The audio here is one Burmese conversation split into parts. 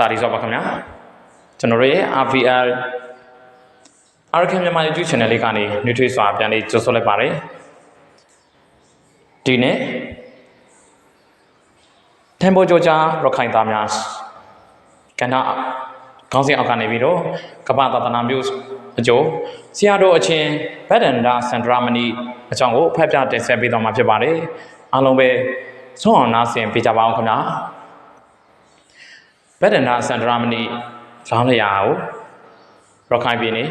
အားလုံးတာရီဆိုပါခင်ဗျာကျွန်တော်တို့ရဲ့ RVR အာရခင်မြန်မာ YouTube channel လေးကနေ Nutri စွာပြန်လေးကြိုဆိုလိုက်ပါတယ်ဒီနေ့တန်ဖိုးကြောကြားရခိုင်သားများကဏ္ဍကောင်းစဉ်အောက်ကနေပြီးတော့ကပ္ပသာသနာမျိုးအကျိုးဆရာတော်အချင်းဗဒ္ဒန္တာစန္ဒရာမဏိအကြောင်းကိုဖတ်ပြတင်ဆက်ပေးသွားမှာဖြစ်ပါတယ်အားလုံးပဲဆုံးအောင်နားဆင်ပေးကြပါအောင်ခင်ဗျာ ဗဒ္ဒနာစန္ဒရာမဏိလောင်းလျာကိုရခိုင်ပြည်နယ်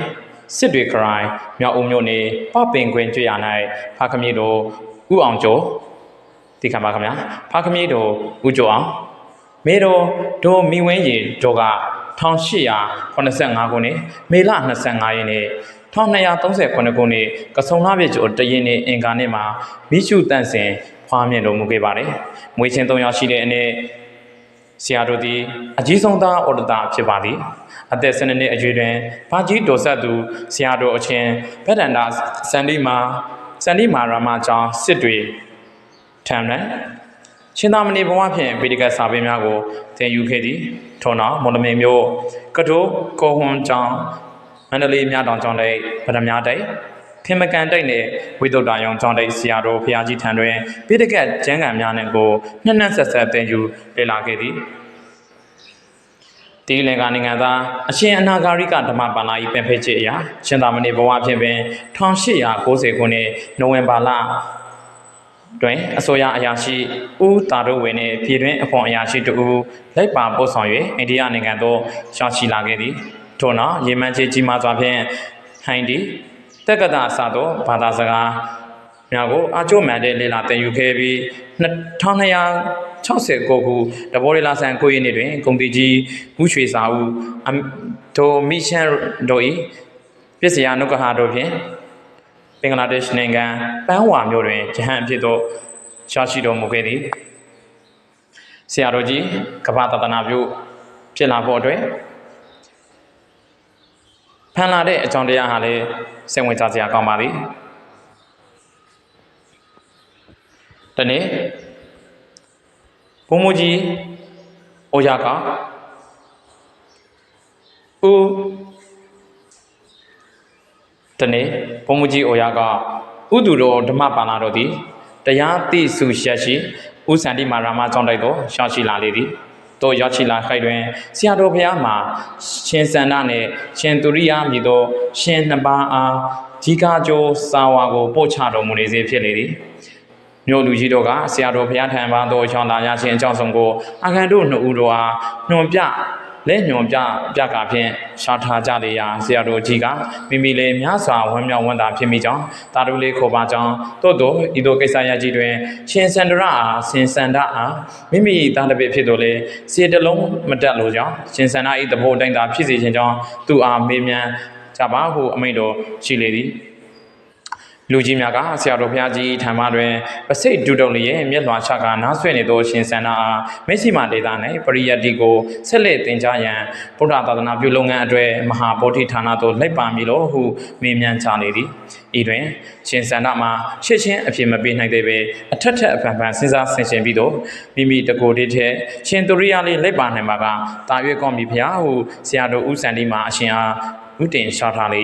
စစ်တွေခရိုင်မြောက်ဦးမြို့နယ်ပပင်ကွင်းကျွရ၌ဖာခမီတို့ဥအောင်ကျော်ဒီကံပါခင်ဗျာဖာခမီတို့ဥကျော်အောင်မေတော်ဒိုမီဝင်းရီတို့က1885ခုနှစ်မေလ25ရက်နေ့1238ခုနှစ်ကဆုံလပြည့်ကျော်တရင်နေ့အင်္ဂါနေ့မှာမိရှုတန့်စင်ဖွားမြင်တော်မူခဲ့ပါတယ်။မွေးချင်း၃ယောက်ရှိတဲ့အနေ ဆရာတို့သည်အကြီးဆုံးသားဩဒတာဖြစ်ပါသည်အသက်12နှစ်အရွယ်တွင်ဘာကြီးတော်ဆက်သူဆရာတော်အချင်းဗဒ္ဒန္တာစန္ဒီမာစန္ဒီမာရမကျောင်းစစ်တွေထံ၌ရှင်သာမဏေဘဝဖြင့်ဗေဒကစာပေများကိုသင်ယူခဲ့သည်ထို့နောက်မော်လမြိုင်မြို့ကတိုးကိုဟွန်ကျောင်းမန္တလေးမြတောင်ကျောင်းတိုက်ဗဒမြတိုက် ခင်မကန်တိုက်နဲ့ဝိသုဒ္ဓယုံကျောင်းတိုက်ဆရာတော်ဖရာကြီးထံတွင်ဗေဒကကျမ်းဂန်များနှင့်ကိုနှစ်နှစ်ဆက်ဆက်သင်ယူလေ့လာခဲ့သည်တီလင်္ကာနိုင်ငံသားအရှင်အနာဂါရိကဓမ္မပါဠိပင်ဖိတ်ချေအရာရှင်သာမဏေဘဝဖြင့်ပင်1890ခုနှစ်နိုဝင်ဘာလတွင်အစိုးရအရာရှိဦးတာတို့ဝင်နှင့်ပြည်တွင်းအခွန်အရာရှိတို့ဦးလိုက်ပါပို့ဆောင်၍အိန္ဒိယနိုင်ငံသို့ရှောင်ချီလာခဲ့သည်ထို့နောက်ရေမန်ချေကြီးမားစွာဖြင့်ဟိုင်းဒီ တက္ကသအစသောဘာသာစကားများကိုအကျိုးမှန်တဲ့လေလာသင်ယူခဲ့ပြီး2269ခုတဘောရီလာဆန်ကိုရင်းနေ့တွင်ဂုံတီကြီးဦးရွှေစာဦးအမ်ဒိုမီရှန်တို့၏ပစ္စယနုကဟာတို့ဖြင့်ဘင်္ဂလားဒေ့ရှ်နိုင်ငံပန်းဝါမြို့တွင်ဂျဟန်အဖြစ်သို့ရှားရှိတော်မူခဲ့သည်ဆရာတော်ကြီးကပ္ပတတနာပြုဖြစ်လာဖို့အတွက် ဖန်လာတဲ့အကြောင်းတရားဟာလည်းစိတ်ဝင်စားစရာကောင်းပါသည်တနေ့ဘုံမူကြီးအိုယာကဦးတနေ့ဘုံမူကြီးအိုယာကဥဒုတော်ဓမ္မပါဠိတော်သည်တရားသိစုရှက်ရှိဥစန္တိမာရမကျောင်းတိုက်သို့ရှောင်းရှိလာလေသည် တို့ရောက်ချီလာခိုက်တွင်ဆရာတော်ဘုရားမှာရှင်စန္ဒနှင့်ရှင်သူရိယမည်သောရှင်နှစ်ပါးအားဒီကားကျိုးစာဝါကိုပို့ချတော်မူနေစေဖြစ်လေသည်မြို့လူကြီးတို့ကဆရာတော်ဘုရားထံပါသောချောင်းလာရခြင်းအကြောင်းဆုံးကိုအာခံတို့နှစ်ဦးတို့အားညွန်ပြ လက်ညွန်ပြပြကာဖြင့်ရှားထားကြလေရာဆရာတော်ကြီးကမိမိလည်းများစွာဝမ်းမြောက်ဝမ်းသာဖြစ်မိကြောင်းတာတို့လေးခေါ်ပါကြောင်းသို့သောဤသို့ကိစ္စရကြီးတွင်ရှင်စန္ဒရအားရှင်စန္ဒအားမိမိသားတစ်ပည့်ဖြစ်တော်လေစေတလုံးမတက်လိုကြောင်းရှင်စန္ဒ၏သဘောအတိုင်းသာဖြစ်စေခြင်းကြောင့်သူအားမေးမြန်းကြပါဟုအမိန့်တော်ရှိလေသည် လူကြီးများကဆရာတော်ဘုရားကြီးထံမှတွင်ပစိတ်ဒုတုံလျက်မျက်လွှာချကနားဆွေနေသောရှင်စန္ဒအားမေစီမာဒေတာ၌ပရိယတ်တိကိုဆက်လက်သင်ကြားရန်ဗုဒ္ဓသာသနာပြုလုပ်ငန်းအတွေ့မဟာဗောဓိဌာနသို့လိုက်ပါမည်လို့ဟုမေးမြန်းချလေသည်ဤတွင်ရှင်စန္ဒမှာရှစ်ချင်းအဖြစ်မပေးနိုင်သေးပေအထက်ထက်အဖန်ဖန်စဉ်းစားဆင်ခြင်ပြီးတော့မိမိတကိုယ်တည်းထဲရှင်သူရိယလေးလိုက်ပါနိုင်မှာကတာရွေကောင်းပြီဖျားဟုဆရာတော်ဦးစန္ဒီမှာအရှင်အားဥတင်လျှောက်ထားလေ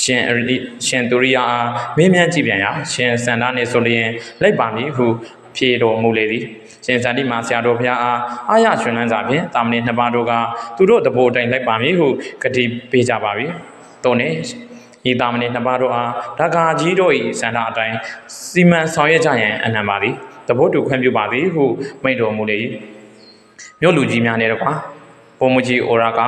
ရှင်အရိရှင်သူရိယအားမေးမြန်းကြည့်ပြန်ရာရှင်စန္ဒာနှင့်ဆိုလျင်လိုက်ပါမည်ဟုဖြေတော်မူလေသည်ရှင်စန္ဒီမာဆရာတော်ဘုရားအားအာရရှင်လန်းစာဖြင့်တာမဏေနှစ်ပါးတို့ကသူတို့တဘိုလ်အတိုင်းလိုက်ပါမည်ဟုဂတိပေးကြပါပြီ။တောနေဤတာမဏေနှစ်ပါးတို့အားဒါကာကြီးတို့၏စန္ဒအတိုင်းစီမံဆောင်ရွက်ကြရန်အနံပါသည်တဘို့တူခွင့်ပြုပါသည်ဟုမိန့်တော်မူလေ၏မြို့လူကြီးများနဲ့တော့ကွာဘုံမကြီးဩရာက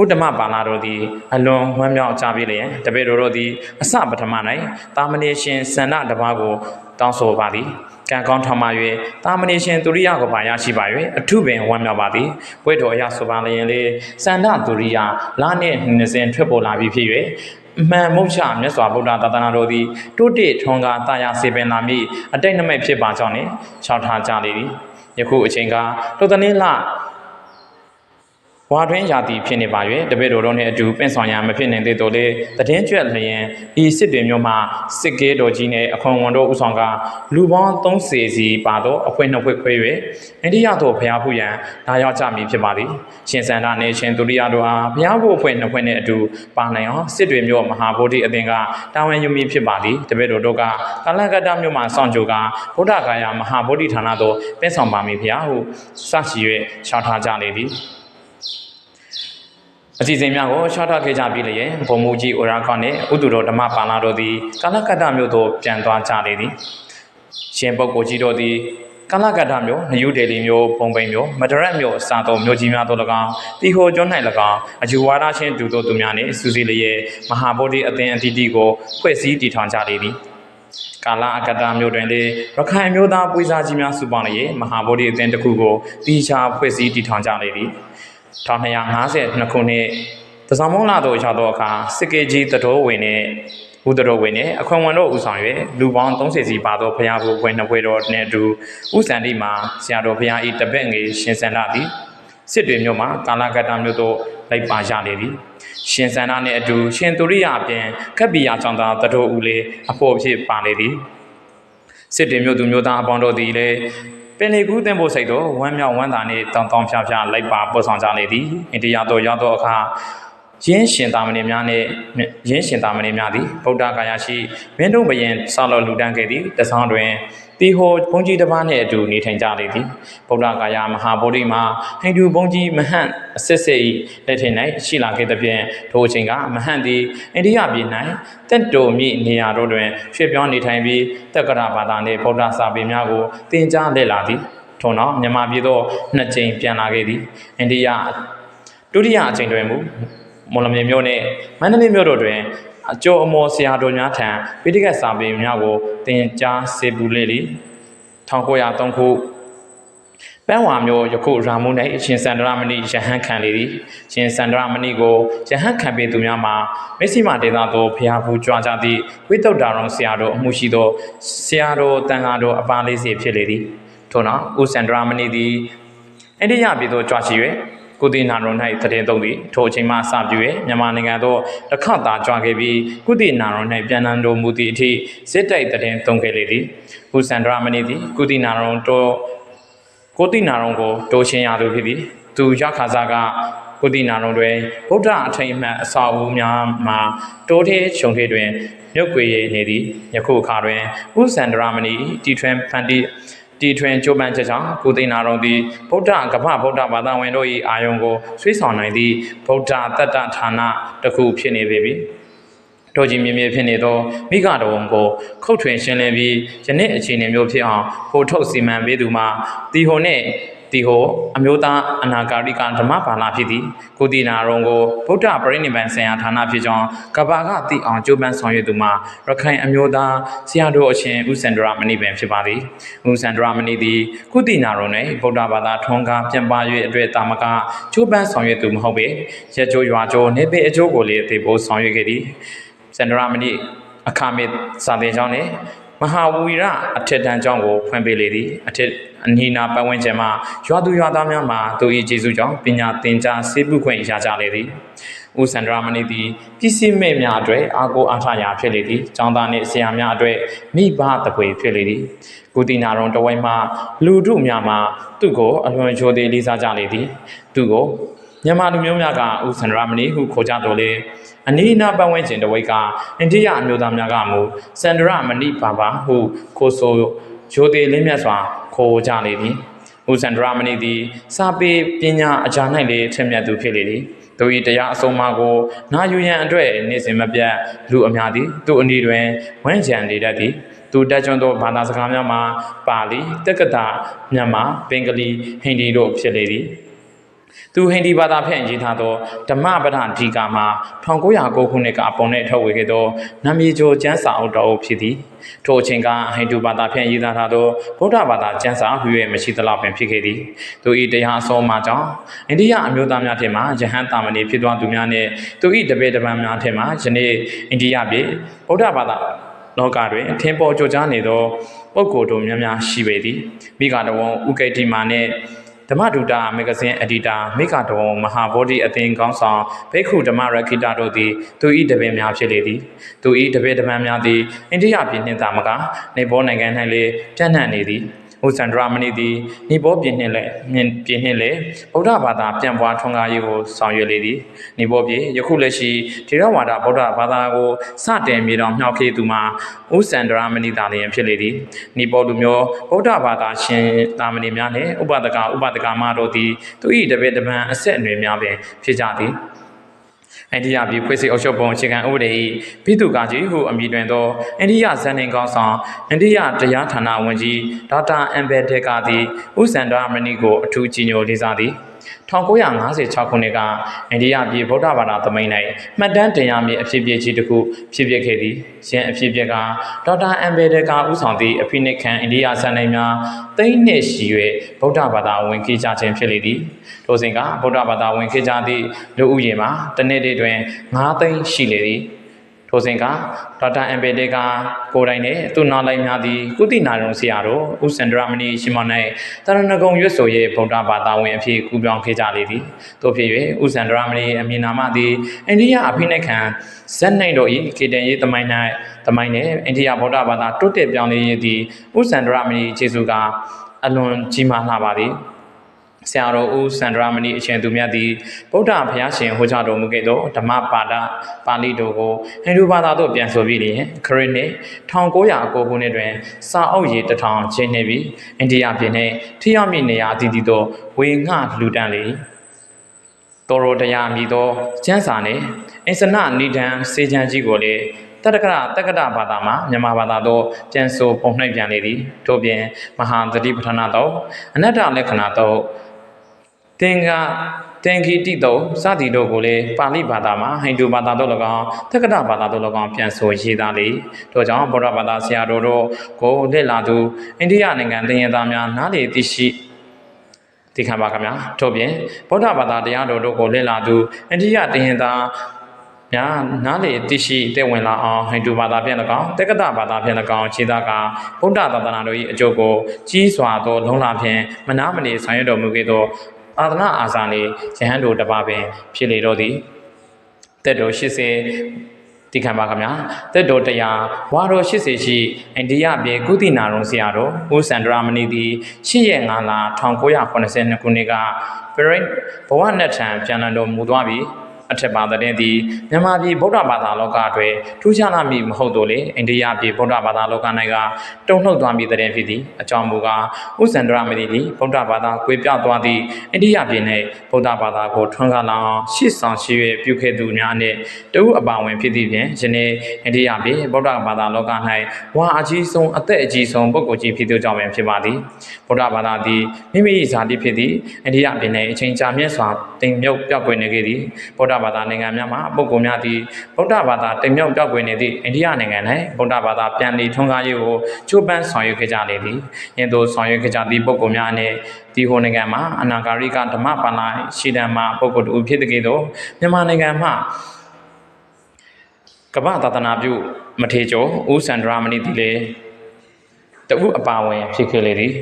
ဥဒ္ဓမပါဠိတော်သည်အလွန်ဝမ်းမြောက်ကြပြီလျင်တပည့်တော်တို့သည်အစပထမ၌တာမဏေရှင်စန္ဒတပါးကိုတောင်းဆိုပါသည်ကံကောင်းထောင်ပါ၍တာမဏေရှင်သူရိယကိုပါရရှိပါ၍အထုပင်ဝမ်းမြောက်ပါသည်ဘွဲ့တော်အရဆိုပါလျင်လေစန္ဒသူရိယလာနှင့်နှစဉ်ထွက်ပေါ်လာပြီဖြစ်၍အမှန်မုတ်ချမြတ်စွာဘုရားသာသနာတော်သည်တိုးတိထွန်ကားတာယာစေပင်လာမည်အတိတ်နမိတ်ဖြစ်ပါကြောင်းနှင့်ခြောက်ထားကြလေသည်ယခုအချိန်ကတော်တနည်းလဘဝါ တွင်းရာသီဖြစ်နေပါ၍တပည့်တော်တို့နှင့်အတူပင့်ဆောင်ရမဖြစ်နိုင်သေးတော့လေတည်င်းကျွတ်လျင်ဤစစ်တွေမျိုးမှစစ်ကေးတော်ကြီးနှင့်အခွန်ဝန်တို့ဥဆောင်ကလူပေါင်း30စီပါသောအဖွဲနှစ်ဖွဲခွဲ၍အိန္ဒိယသို့ဖျားဖူးရန်လာရောက်ကြမည်ဖြစ်ပါသည်ရှင်စန္ဒနှင့်ရှင်သူရိယတို့အားဖျားဖို့အဖွဲ့နှစ်ဖွဲ့နှင့်အတူပါနိုင်အောင်စစ်တွေမျိုးမဟာဗောဓိအသင်ကတာဝန်ယူမည်ဖြစ်ပါသည်တပည့်တော်တို့ကကလကတ္တမျိုးမှစောင့်ကြိုကဗုဒ္ဓဂါယာမဟာဗောဓိဌာနသို့ပင့်ဆောင်ပါမည်ဖျားဟုစရှိ၍ရှောက်ထားကြလေသည် အစီအစဉ်များကိုရှော့ထောက်ခဲ့ကြပြီးလျင်ဘုံမူကြီးဩရာခေါနဲ့ဥတုတော်ဓမ္မပါဠိတော်သည်ကာလကတ္တမြို့သို့ပြန်သွားကြလေသည်ရှင်ပုဂ္ဂိုလ်ကြီးတို့သည်ကာလကတ္တမြို့နယူးဒေလီမြို့ပုံပိန်မြို့မဒရက်မြို့စာတော်မြို့ကြီးများတို့၎င်းတီဟိုကျွန်း၌၎င်းအဂျူဝါဒချင်းဒူတို့သူများနှင့်စူစီလျက်မဟာဗောဓိအသင်အသီးသီးကိုဖွဲ့စည်းတည်ထောင်ကြလေသည်ကာလအကတမျိုးတွင်လေရခိုင်မျိုးသားပွေးစားကြီးများစုပေါင်းလျက်မဟာဗောဓိအသင်းတစ်ခုကိုတီချာဖွဲ့စည်းတည်ထောင်ကြလေသည် 1252ခုနှစ်တစောင်းမုံလာတို့ရောက်သောအခါစစ်ကေကြီးတတော်ဝင်နဲ့ဘုဒ္ဓတော်ဝင်နဲ့အခွန်ဝန်တို့ဦးဆောင်၍လူပေါင်း30စီပါသောဘုရားကိုဝင်နှစ်ဖွဲ့တော်နှင့်အတူဥစန္တိမှာဆရာတော်ဘုရား၏တပည့်ငယ်ရှင်စန္ဒသည်စစ်တွေမြို့မှာကာလကတ္တမြို့သို့လိုက်ပါရလေသည်ရှင်စန္ဒနှင့်အတူရှင်သူရိယအပြင်ခက်ပီယာကျောင်းသားတတော်ဦးလေးအဖို့ဖြစ်ပါလေသည်စစ်တေမျိုးသူမျိုးသားအပေါင်းတို့သည်လည်း ပင်လေကူးတင်ဖို့စိတ်တော်ဝမ်းမြောက်ဝမ်းသာနှင့်တောင်းတောင်းဖြားဖြားလိုက်ပါပို့ဆောင်ကြလေသည်အိန္ဒိယသို့ရောက်သောအခါရင်းရှင်သာမဏေများနှင့်ရင်းရှင်သာမဏေများသည်ဗုဒ္ဓဂါယာရှိမင်းတို့ဘယင်ဆောက်တော်လူတန်းခဲ့သည်တဆောင်တွင် တီဟိုဘုန်းကြီးတစ်ပါးနှင့်အတူနေထိုင်ကြလေသည်ဗုဒ္ဓဂါယာမဟာဗောဓိမှာဟိန္ဒူဘုန်းကြီးမဟန့်အစစ်စစ်၏လက်ထင်၌ရှိလာခဲ့သဖြင့်ထိုအချိန်ကမဟန့်သည်အိန္ဒိယပြည်၌တက်တိုမြင့်နေရာတို့တွင်ရွှေ့ပြောင်းနေထိုင်ပြီးတက္ကရာဘာသာနှင့်ဗုဒ္ဓစာပေများကိုသင်ကြားလက်လာသည်ထို့နောက်မြန်မာပြည်သို့နှစ်ကြိမ်ပြန်လာခဲ့သည်အိန္ဒိယဒုတိယအချိန်တွင်မူမော်လမြိုင်မြို့နှင့်မန္တလေးမြို့တို့တွင် အကျော်အမော်ဆရာတော်များထံပိဋကတ်စာပေများကိုသင်ကြားစေပူလေသည်1903ခုပန်းဝါမျိုးယခုရာမုန်၌အရှင်စန္ဒရမဏိယဟန်ခံလေသည်ရှင်စန္ဒရမဏိကိုယဟန်ခံပေသူများမှာမေစိမဒေသသို့ဖျားဖူးကြွားကြသည့်ဝိတုဒ္ဓရုံဆရာတော်အမှုရှိသောဆရာတော်တန်ဃာတော်အပါလေးစီဖြစ်လေသည်ထို့နောက်ဥစန္ဒရမဏိသည်အိန္ဒိယပြည်သို့ကြွားရှိ၍ ကုတိနာရုံ၌တည်သုံးသည်ထိုအချိန်မှစပြု၍မြန်မာနိုင်ငံသို့တစ်ခါသာကြွားခဲ့ပြီးကုတိနာရုံ၌ပြန်လည်တော်မူသည့်အထိစစ်တိုက်တည်သုံးခဲ့လေသည်ဥစန္ဒရမဏိသည်ကုတိနာရုံတော်ကိုတိနာရုံကိုတိုးရှင်ရသူဖြစ်ပြီးသူရခါစားကကိုတိနာရုံတွင်ဗုဒ္ဓအထိန်အမှန်အစာအုပ်များမှာတိုးသေးခြုံသေးတွင်မြုပ်ကွေရနေသည်ယခုအခါတွင်ဥစန္ဒရမဏိတီထွင်ဖန်တီ တီထွင်ကြိုးပမ်းချက်ကြောင့်ကိုသိနာတော်သည်ဗုဒ္ဓကမ္ဘာဗုဒ္ဓဘာသာဝင်တို့၏အာယုံကိုဆွေးဆောင်နိုင်သည့်ဗုဒ္ဓတတ္တဌာနတစ်ခုဖြစ်နေပေပြီတို့ကြီးမြင်မြင်ဖြစ်နေသောမိဂတော်ကိုခုတ်ထွင်ရှင်းလင်းပြီးယနေ့အခြေအနေမျိုးဖြစ်အောင်ပို့ထုတ်စီမံပေးသူမှာတီဟိုနှင့် တီဟိုအမျိုးသားအနာဂါရိကဓမ္မဘာလာဖြစ်သည်ကုတိနာရုံကိုဗုဒ္ဓပရိနိဗ္ဗာန်ဆရာဌာနဖြစ်ကြောင်းကဘာကတိအောင်ကြိုးပမ်းဆောင်ရွက်သူမှာရခိုင်အမျိုးသားဆရာတော်အရှင်ဥစန္ဒရမဏိပင်ဖြစ်ပါသည်ဥစန္ဒရမဏိသည်ကုတိနာရုံတွင်ဗုဒ္ဓဘာသာထွန်းကားပြန်ပါ၍အတွေ့တာမကကြိုးပမ်းဆောင်ရွက်သူမဟုတ်ပေရက်ကျိုးရွာကျိုးနေပေအကျိုးကိုလည်းသိဖို့ဆောင်ရွက်ခဲ့သည်စန္ဒရမဏိအခါမေစာသင်ကျောင်းနဲ့ မဟာဝီရအထက်တန်းကျောင်းကိုဖွင့်ပေးလေသည်အထက်အနီးနာပတ်ဝန်းကျင်မှာရွာသူရွာသားများမှာသူ၏ကျေးဇူးကြောင့်ပညာသင်ကြားဆေးပုခွင့်ရကြလေသည်ဦးစန္ဒရမဏိသည်ပစ္စည်းမဲ့များအတွက်အာကိုအားထရာဖြစ်လေသည်ကျောင်းသားနှင့်ဆရာများအတွက်မိဘတပွေဖြစ်လေသည်ကုတိနာရုံတဝိုင်းမှာလူတို့များမှာသူ့ကိုအလွန်ချိုသေးလေးစားကြလေသည်သူ့ကို မြန်မာလူမျိုးများကဦးစန္ဒရမဏိဟုခေါ်ကြတော်လေအနီးအနားပတ်ဝန်းကျင်တစ်ဝိတ်ကအိန္ဒိယအမျိုးသားများကမူစန္ဒရမဏိဘာဘာဟုခိုးဆိုရိုသေလင်းမြတ်စွာခေါ်ကြလေသည်ဦးစန္ဒရမဏိသည်စာပေပညာအကြာ၌လည်းထက်မြက်သူဖြစ်လေသည်သူ၏တရားအဆုံးအမကိုနာယူရန်အတွက်နေ့စဉ်မပြတ်လူအများသည်သူ့အနီးတွင်ဝန်းကျန်နေတတ်သည်သူတက်ကြွသောဘာသာစကားများမှာပါဠိတက္ကတာမြန်မာဘင်္ဂလီဟိန္ဒီတို့ဖြစ်လေသည် သူဟိန္ဒီဘာသာဖြင့်ရေးထားသောဓမ္မပဒဒီကာမှာ1909ခုနှစ်ကပုံနဲ့ထုတ်ဝေခဲ့သောနာမည်ကျော်ကျမ်းစာအုပ်တော်ဖြစ်သည်ထိုအချိန်ကဟိန္ဒူဘာသာဖြင့်ရေးသားထားသောဗုဒ္ဓဘာသာကျမ်းစာဟူ၍မရှိသလောက်ပင်ဖြစ်ခဲ့သည်သူ၏တရားအဆုံးအမကြောင့်အိန္ဒိယအမျိုးသားများထင်မှယဟန်တာမဏေဖြစ်သွားသူများနှင့်သူ၏တပည့်တပန်းများထင်မှယနေ့အိန္ဒိယပြည်ဗုဒ္ဓဘာသာလောကတွင်အထင်ပေါ်ကြွကြားနေသောပုဂ္ဂိုလ်တို့များများရှိပေသည်မိဂတော်ဝန်ဥကိဋ္ဌိမာနှင့် ဓမ္မဒုတာမဂ္ဂဇင်းအက်ဒီတာမိကတော်မဟာဗောဓိအသင်းကောင်းဆောင်ဘိက္ခုဓမ္မရခိတတို့သည်သူ၏တပည့်များဖြစ်လေသည်သူ၏တပည့်ဓမ္မများသည်အိန္ဒိယပြည်နှင့်သာမကနေဘောနိုင်ငံ၌လည်းပြန့်နှံ့နေသည် ဥစန္ဒရာမဏိသည်နိဘောပြည်နှင့်လည်းမြင်ပြည်နှင့်လည်းဗုဒ္ဓဘာသာပြန်ပွားထွန်းကားရေးကိုဆောင်ရွက်လေသည်နိဘောပြည်ယခုလက်ရှိထေရဝါဒဗုဒ္ဓဘာသာကိုစတင်မြေတော်မြောက်ခေသူမှာဥစန္ဒရာမဏိသာလျင်ဖြစ်လေသည်နိဘောလူမျိုးဗုဒ္ဓဘာသာရှင်သာမဏေများနှင့်ဥပဒကဥပဒကမတို့သည်သူ၏တပည့်တပန်းအဆက်အနွယ်များပင်ဖြစ်ကြသည် အိန္ဒိယပြည်ဖွဲ့စည်းအုပ်ချုပ်ပုံအခြေခံဥပဒေ၏ပြည်သူ့ကာကြီးဟုအမည်တွင်သောအိန္ဒိယဇန်နင်ကောင်းဆောင်အိန္ဒိယတရားဌာနဝန်ကြီးဒေါက်တာအမ်ဘယ်ဒေကာသည်ဥစန္ဒာမဏိကိုအထူးကြီးညိုလေးစားသည် 1956ခုနှစ်ကအိန္ဒိယပြည်ဗုဒ္ဓဘာသာသမိုင်း၌မှတ်တမ်းတင်ရမည့်အဖြစ်အပျက်ကြီးတစ်ခုဖြစ်ပျက်ခဲ့သည်။ယင်းအဖြစ်အပျက်ကဒေါက်တာအမ်ဘယ်ဒေကာဦးဆောင်သည့်အဖိနှိတ်ခံအိန္ဒိယဇန်နင်များသိန်းနှစ်ရှိ၍ဗုဒ္ဓဘာသာဝင်ခေကြခြင်းဖြစ်လေသည်။ထိုစဉ်ကဗုဒ္ဓဘာသာဝင်ခေကြသည့်လူဦးရေမှာတစ်နှစ်တည်းတွင်9သိန်းရှိလေသည်။ ထိုစဉ်ကဒေါက်တာအမ်ဘယ်ဒေကာကိုယ်တိုင်နှင့်သူနောက်လိုက်များသည်ကုသနာရုံဆရာတို့ဥစန္ဒရမဏိရှိမောင်၌တရဏဂုံရွတ်ဆိုရဲ့ဗုဒ္ဓဘာသာဝင်အဖြစ်ကူပြောင်းခဲ့ကြလေသည်တို့ဖြစ်၍ဥစန္ဒရမဏိအမည်နာမသည်အိန္ဒိယအဖိနှိတ်ခံဇက်နိုင်တို့၏ကေတန်ရေးသမိုင်း၌သမိုင်းနှင့်အိန္ဒိယဗုဒ္ဓဘာသာတိုးတက်ပြောင်းလဲရေးသည်ဥစန္ဒရမဏိခြေစုကအလွန်ကြီးမားလှပါသည် ဆရာတော်ဦးစန္ဒရမဏိအရှင်သူမြတ်သည်ဗုဒ္ဓဘုရားရှင်ဟောကြားတော်မူခဲ့သောဓမ္မပါဒပါဠိတော်ကိုဟိန္ဒူဘာသာသို့ပြန်ဆိုပြီးလျင်ခရစ်နှစ်1909ခုနှစ်တွင် စာအုပ်ရေးတစ်ထောင်ချင်းနှင့်ပြီးအိန္ဒိယပြည်နှင့်ထိရောက်မည့်နေရာအသီးသီးသို့ဝေငှလူတန်းလေတော်တော်တရားမြည်သောကျမ်းစာနှင့်အင်စနနိဒံစေချံကြီးကိုလည်းတတ္တကရတက္ကတဘာသာမှာမြန်မာဘာသာသို့ပြန်ဆိုပုံနှိပ်ပြန်လေသည်ထို့ပြင်မဟာသတိပဋ္ဌာနာတော့အနတ္တလက္ခဏာ တော့သင်္ကာတန်ခီတိတုစသည်တို့ကိုလည်းပါဠိဘာသာမှာဟိန္ဒူဘာသာတို့၎င်းသက္ကတဘာသာတို့၎င်းပြန်ဆိုရေးသားလေထို့ကြောင့်ဗုဒ္ဓဘာသာဆရာတော်တို့ကိုလက်လာသူအိန္ဒိယနိုင်ငံသင်ရသားများနားလေသိရှိသိခံပါခင်ဗျာထို့ပြင်ဗုဒ္ဓဘာသာတရားတော်တို့ကိုလက်လာသူအိန္ဒိယသင်ရသားများနားလေသိရှိတဲ့ဝင်လာအောင်ဟိန္ဒူဘာသာပြန်၎င်းတက္ကတဘာသာပြန်၎င်းခြေသားကဗုဒ္ဓသာသနာတော်၏အကျိုးကိုကြီးစွာသောလုံလာဖြင့်မနာမနေဆောင်ရွက်တော်မူခဲ့သော အာသနာအာဇာနေယဟန်တို့တစ်ပါးပင် ဖြစ်လေတော့သည်တက်တော်80တိခံပါခင်ဗျာတက်တော်တရားဝါတော်80ရှိအိန္ဒိယပြည်ကုသနာရုံဆရာတော်ဦးစန္ဒရာမဏိသည်8ရက်5လ1982ခုနှစ်ကပရိဘဝနဲ့ထံပြန်လည်တော်မူသွားပြီး အထက်ပါတဲ့သည်မြန်မာပြည်ဗုဒ္ဓဘာသာလောကအတွင်းထူးခြားလာမည်မဟုတ်တော့လေအိန္ဒိယပြည်ဗုဒ္ဓဘာသာလောက၌ကတုံ့နှုတ်သွားမည်တဲ့ဖြစ်သည်အကြောင်းမူကားဥစန္ဒရမတိသည်ဗုဒ္ဓဘာသာကွေပြောက်သွားသည့်အိန္ဒိယပြည်၌ဗုဒ္ဓဘာသာကိုထွန်းကားလောင်ရှေ့ဆောင်ရှိ၍ပြုခဲ့သူများနှင့်တဦးအပါဝင်ဖြစ်သည့်ဖြင့်ယနေ့အိန္ဒိယပြည်ဗုဒ္ဓဘာသာလောက၌ဝါအကြီးဆုံးအသက်အကြီးဆုံးပုဂ္ဂိုလ်ကြီးဖြစ်သူကြောင့်ပင်ဖြစ်ပါသည်ဗုဒ္ဓဘာသာသည်မိမိ၏ဇာတိဖြစ်သည့်အိန္ဒိယပြည်၌အချိန်ကြာမြင့်စွာတင်မြုပ်ပြောက်ကွယ်နေခဲ့သည်ဗုဒ္ဓဘာသာနိုင်ငံများမှာပုဂ္ဂိုလ်များသည်ဗုဒ္ဓဘာသာတင်မြုပ်ပြောက်ကွယ်နေသည့်အိန္ဒိယနိုင်ငံ၌ဗုဒ္ဓဘာသာပြန်လည်ထွန်းကားရေးကိုချိုးပန်းဆောင်ရွက်ခဲ့ကြလေသည်ယင်းသို့ဆောင်ရွက်ခဲ့ကြသည့်ပုဂ္ဂိုလ်များနှင့်ဒီဟိုနိုင်ငံမှာအနာဂါရိကဓမ္မပါဠိရှိတံမှာပုဂ္ဂိုလ်တူဖြစ်တဲ့ကဲ့သို့မြန်မာနိုင်ငံမှာကမ္ဘာသာသနာပြုမထေကျော်ဦးစန္ဒရာမဏိတိလေတဦးအပါဝင်ဖြစ်ခဲ့လေသည်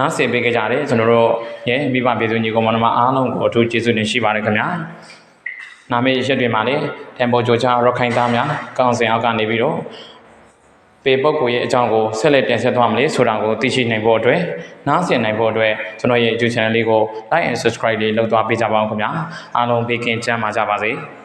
နားဆင်ပေးကြကြတယ်ကျွန်တော်တို့ရဲ့မိဘပြည်သူညီကောင်မတို့အားလုံးကိုအထူးကျေးဇူးတင်ရှိပါတယ်ခင်ဗျာနာမည်ရက်တွေမှာလည်းတန်ဖိုးကြိုချရခိုင်သားများကောင်းစဉ်အောက်ကနေပြီးတော့ပေပုတ်ကိုရဲ့အကြောင်းကိုဆက်လက်တင်ဆက်သွားမလဲဆိုတာကိုသိရှိနိုင်ဖို့အတွက်နားဆင်နိုင်ဖို့အတွက်ကျွန်တော်ရဲ့ YouTube channel လေးကို like and subscribe လေးလုပ်သွားပေးကြပါဦးခင်ဗျာအားလုံးဘေးကင်းချမ်းပါကြပါစေ။